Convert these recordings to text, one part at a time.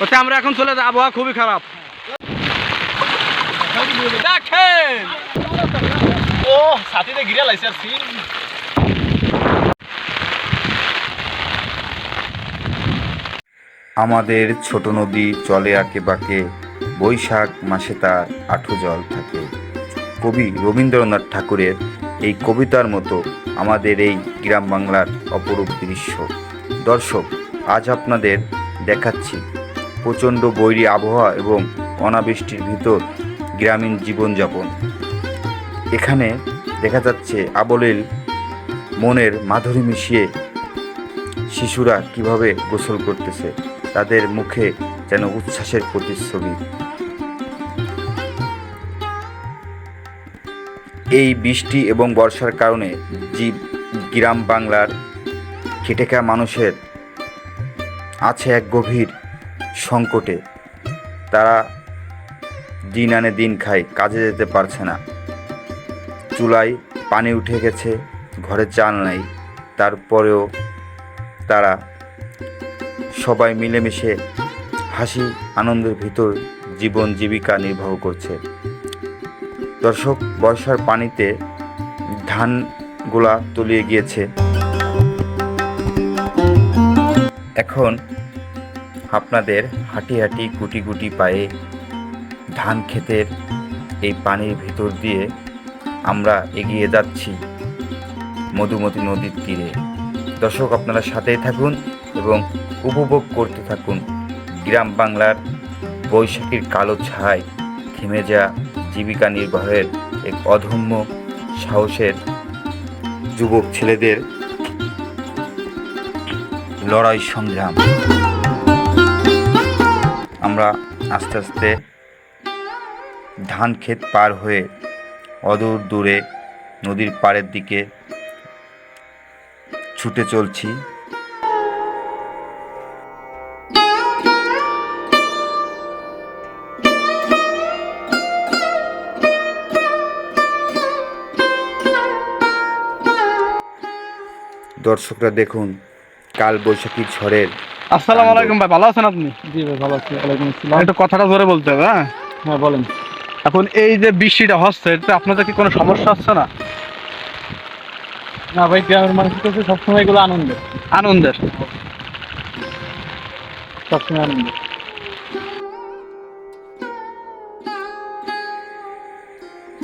হচ্ছে আমরা এখন চলে যাই আবহাওয়া খুবই খারাপ। দেখেন। ও সাথীতে গিরে লাইছে আর সিন। আমাদের ছোট নদী চলে আঁকে বাঁকে বৈশাখ মাসে তার আঠো জল থাকে। কবি রবীন্দ্রনাথ ঠাকুরের এই কবিতার মতো আমাদের এই গ্রাম বাংলার অপরূপ দৃশ্য। দর্শক আজ আপনাদের দেখাচ্ছি প্রচণ্ড বৈরী আবহাওয়া এবং অনাবৃষ্টির ভিতর গ্রামীণ জীবনযাপন। এখানে দেখা যাচ্ছে আবলিল মনের মাধুরী মিশিয়ে শিশুরা কীভাবে গোসল করতেছে, তাদের মুখে যেন উচ্ছ্বাসের প্রতিচ্ছবি। এই বৃষ্টি এবং বর্ষার কারণে জীব, গ্রাম বাংলার খেটে খাওয়া মানুষের আছে এক গভীর সংকটে। তারা দিন আনে দিন খায়, কাজে যেতে পারছে না। চুলায় পানি উঠে গেছে, ঘরে চাল নাই। তারপরেও তারা সবাই মিলেমিশে হাসি, আনন্দের ভিতর জীবন জীবিকা নির্বাহ করছে। দর্শক, বর্ষার পানিতে ধানগুলা তলিয়ে গিয়েছে। এখন আপনাদের হাঁটি হাঁটি গুটি গুটি পায়ে ধান ক্ষেতের এই পানির ভিতর দিয়ে আমরা এগিয়ে যাচ্ছি মধুমতি নদীর তীরে। দর্শক, আপনারা সাথেই থাকুন এবং উপভোগ করতে থাকুন গ্রাম বাংলার বৈশাখীর কালো ছায়, থেমে যা জীবিকা নির্বাহের এক অধম্য সাহসের যুবক ছেলেদের লড়াই সংগ্রাম। আমরা আস্তে আস্তে ধান ক্ষেত পার হয়ে অদূর দূরে নদীর পাড়ের দিকে ছুটে চলছি। দর্শকরা দেখুন কাল বৈশাখী ঝড়ের আসসালামু আলাইকুম ভাই ভালো আছেন আপনি? জি ভাই ভালো আছি। ওয়ালাইকুম আসসালাম। একটু কথাটা জোরে বলতে হবে হ্যাঁ? হ্যাঁ বলেন। এখন এই যে বৃষ্টিটা হচ্ছে এতে আপনাদের কি কোনো সমস্যা হচ্ছে না? না ভাই গ্রামের মানুষের কাছে সবসময় এগুলো আনন্দ। আনন্দের। সবসময় আনন্দ।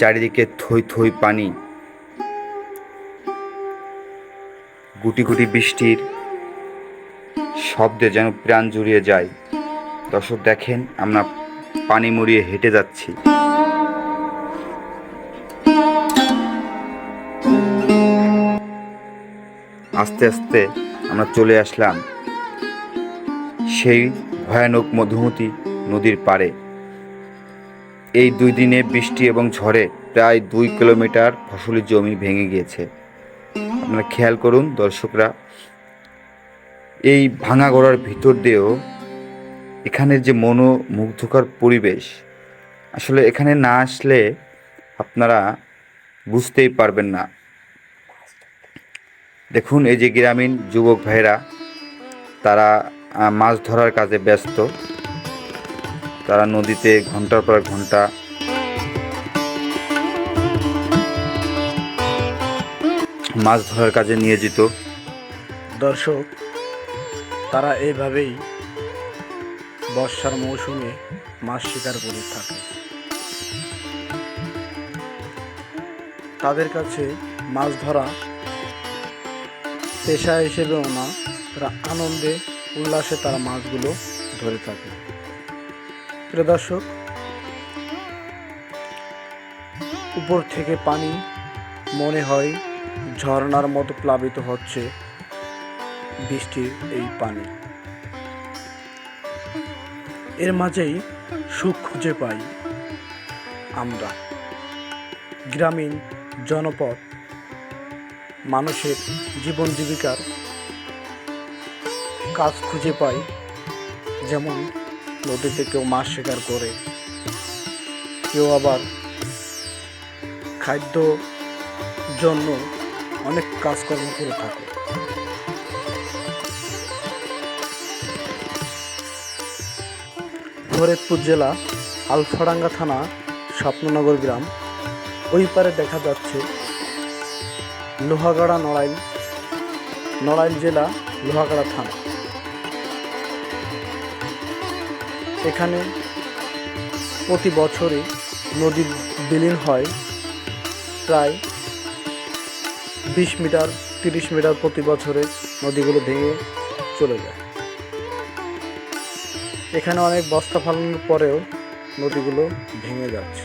চারিদিকে থই থই পানি। গুটি গুটি বৃষ্টির শব্দে যেন প্রাণ জুড়িয়ে যায়। দর্শক দেখেন, আমরা পানি মরিয়ে হেঁটে যাচ্ছি। আস্তে আস্তে আমরা চলে আসলাম সেই ভয়ানক মধুমতি নদীর পাড়ে। এই দুই দিনে বৃষ্টি এবং ঝড়ে প্রায় দুই কিলোমিটার ফসলি জমি ভেঙে গিয়েছে। আপনারা খেয়াল করুন দর্শকরা এই ভাঙা গড়ার ভিতর দিয়েও এখানের যে মনোমুগ্ধকর পরিবেশ, আসলে এখানে না আসলে আপনারা বুঝতেই পারবেন না। দেখুন, এই যে গ্রামীণ যুবক ভাইরা তারা মাছ ধরার কাজে ব্যস্ত। তারা নদীতে ঘণ্টার পর ঘণ্টা মাছ ধরার কাজে নিয়োজিত। দর্শক তারা এইভাবেই বর্ষার মৌসুমে মাছ শিকার করে থাকে। তাদের কাছে মাছ ধরা পেশা হিসেবেও না, তারা আনন্দে, উল্লাসে তারা মাছগুলো ধরে থাকে। প্রিয় দর্শক, উপর থেকে পানি মনে হয় ঝর্ণার মতো প্লাবিত হচ্ছে বৃষ্টির এই পানি। এর মাঝেই সুখ খুঁজে পাই আমরা। গ্রামীণ জনপদ, মানুষের জীবন জীবিকার কাজ খুঁজে পাই যেমন নদীতে কেউ মাছ শিকার করে, কেউ আবার খাদ্য জন্য অনেক কাজকর্ম করে থাকে। ফরিদপুর জেলা আলফাডাঙ্গা থানা, স্বপ্ননগর গ্রাম। ওই পারে দেখা যাচ্ছে লোহাগাড়া নড়াইল নড়াইল জেলা লোহাগাড়া থানা। এখানে প্রতি বছরে নদী বিলীন হয় প্রায় বিশ মিটার, তিরিশ মিটার প্রতি বছরে নদীগুলো ভেঙে চলে যায়। এখানে অনেক বস্তা ফালানোর পরেও নদীগুলো ভেঙে যাচ্ছে।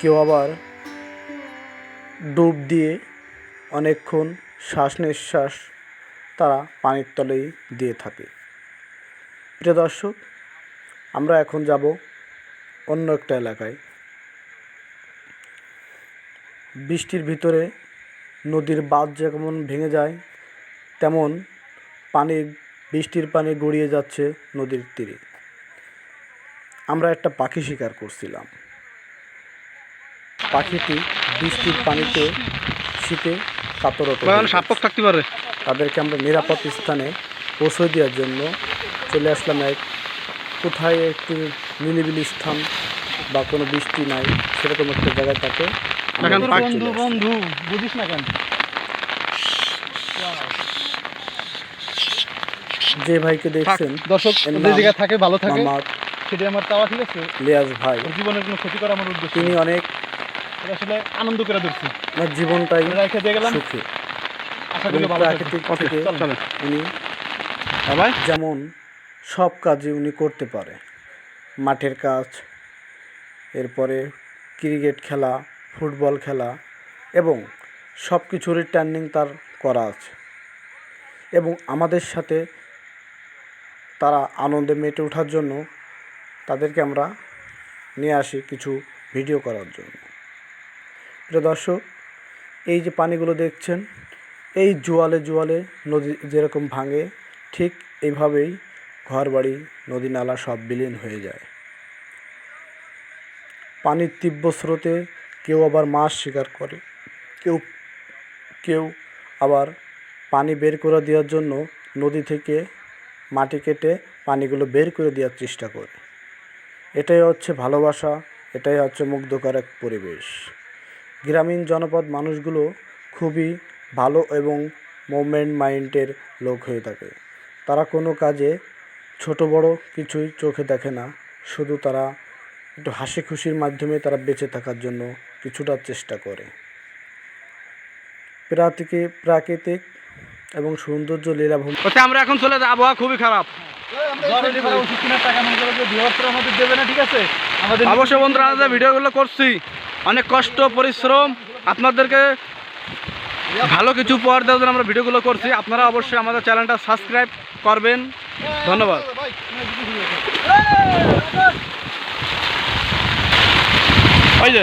কেউ আবার ডুব দিয়ে অনেকক্ষণ শ্বাস নিঃশ্বাস তারা পানির তলেই দিয়ে থাকে। প্রিয় দর্শক, আমরা এখন যাব অন্য একটা এলাকায়। বৃষ্টির ভিতরে নদীর বাঁধ যেমন ভেঙে যায়, তেমন পানি বৃষ্টির পানি গড়িয়ে যাচ্ছে নদীর তীরে। আমরা একটা পাখি শিকার করছিলাম। পাখিটি বৃষ্টির পানিতে শীতে কাতরত সাপক থাকতে পারে। তাদেরকে আমরা নিরাপদ স্থানে পৌঁছে দেওয়ার জন্য চলে আসলাম এক কোথায় একটু নিলিবিলি স্থান বা কোনো বৃষ্টি নাই সেরকম একটা জায়গায় তাকে আসলাম। বন্ধু বুঝিস না কেন? যে ভাইকে দেখছেন দর্শক যে জায়গায় থাকে ভালো থাকে। মোহাম্মদ সেটা আমার চাওয়া ঠিক আছে লিয়াজ ভাই। জীবনের কোনো ক্ষতি করা আমার উদ্দেশ্য। তিনি অনেক আসলে আনন্দ করে ধরছি। ওনার জীবনটাই রেখে দিয়ে গেলাম। সুখী। আশা করি ভালো। প্রাকৃতিক থেকে উনি ভাই যেমন সব কাজই উনি করতে পারে। মাঠের কাজ এরপরে ক্রিকেট খেলা ফুটবল খেলা এবং সব কিছুরই টার্নিং তার করা আছে। এবং আমাদের সাথে তারা আনন্দে মেতে ওঠার জন্য তাদেরকে আমরা নিয়ে আসি কিছু ভিডিও করার জন্য। প্রিয় দর্শক, এই যে পানিগুলো দেখছেন, এই জোয়ালে জোয়ালে নদী যেরকম ভাঙে, ঠিক এইভাবেই ঘরবাড়ি, নদী নালা সব বিলীন হয়ে যায়। পানির তীব্র স্রোতে কেউ আবার মাছ শিকার করে, কেউ কেউ আবার পানি বের করে দেওয়ার জন্য নদী থেকে মাটি কেটে পানিগুলো বের করে দেওয়ার চেষ্টা করে। এটাই হচ্ছে ভালোবাসা, এটাই হচ্ছে মুগ্ধকর এক পরিবেশ। গ্রামীণ জনপদ মানুষগুলো খুবই ভালো এবং মুভমেন্ট মাইন্ডের লোক হয়ে থাকে। তারা কোনো কাজে ছোট বড় কিছুই চোখে দেখে না। শুধু তারা একটু হাসি খুশির মাধ্যমে তারা বেঁচে থাকার জন্য কিছুটা চেষ্টা করে। প্রাকৃতিক প্রাকৃতিক এবং সৌন্দর্য লীলাভূমি হচ্ছে আমরা এখন চলে যাই আবহাওয়া খুবই খারাপ। অবশ্যই বন্ধুরা যে ভিডিওগুলো করছি অনেক কষ্ট পরিশ্রম আপনাদেরকে ভালো কিছু উপহার দেওয়ার জন্য আমরা ভিডিওগুলো করছি। আপনারা অবশ্যই আমাদের চ্যানেলটা সাবস্ক্রাইব করবেন। ধন্যবাদ। ওই যে।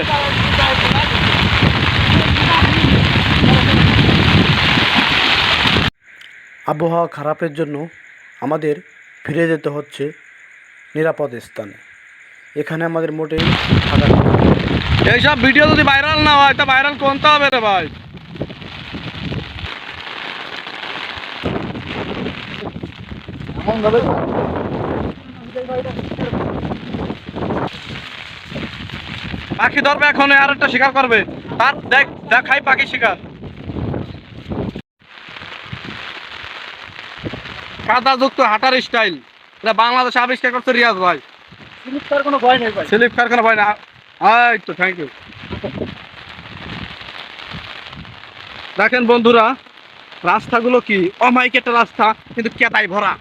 আবহাওয়া খারাপের জন্য আমাদের ফিরে যেতে হচ্ছে নিরাপদ স্থানে। এখানে আমাদের মোটেই থাকা এইসব ভিডিও যদি ভাইরাল না হয় তা ভাইরাল কোনতে হবে রে ভাই? পাখি ধরবে এখন আর একটা শিকার করবে। তার দেখ দেখাই পাখি শিকার। কাদা যুক্ত হাঁটার স্টাইল। এটা বাংলাদেশে আবিষ্কার করছে রিয়াজ ভাই। তার কোনো ভয় নেই ভাই? স্লিপ কারখানা ভাই না এই তো থ্যাংক ইউ দেখেন বন্ধুরা রাস্তাগুলো কি? অমাইক একটা রাস্তা কিন্তু কেতাই ভরা।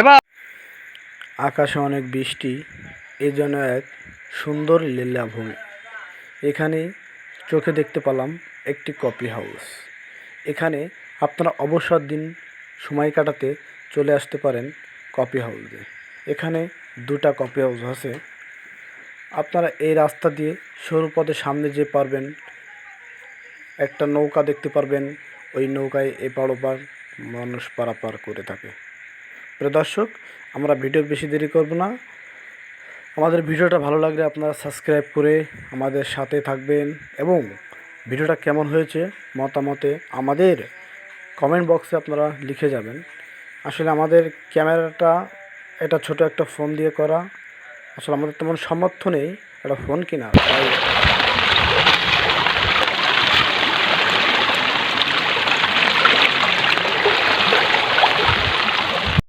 এবার আকাশে অনেক বৃষ্টি এই জন্য এক সুন্দর লীলাভূমি। এখানে চোখে দেখতে পেলাম একটি কফি হাউস। এখানে আপনারা অবসর দিন সময় কাটাতে চলে আসতে পারেন কফি হাউসে। এখানে দুটা কফি হাউস আছে। আপনারা এই রাস্তা দিয়ে সরু পথে সামনে যে পারবেন। একটা নৌকা দেখতে পারবেন। ওই নৌকায় এপার ওপার মানুষ পারাপার করে থাকে। প্রিয় দর্শক, আমরা ভিডিও বেশি দেরি করব না। আমাদের ভিডিওটা ভালো লাগলে আপনারা সাবস্ক্রাইব করে আমাদের সাথে থাকবেন এবং ভিডিওটা কেমন হয়েছে মতামতে আমাদের কমেন্ট বক্সে আপনারা লিখে যাবেন। আসলে আমাদের ক্যামেরাটা এটা ছোট একটা ফোন দিয়ে করা। আসলে আমাদের তেমন সামর্থ্য নেই একটা ফোন কেনা তাই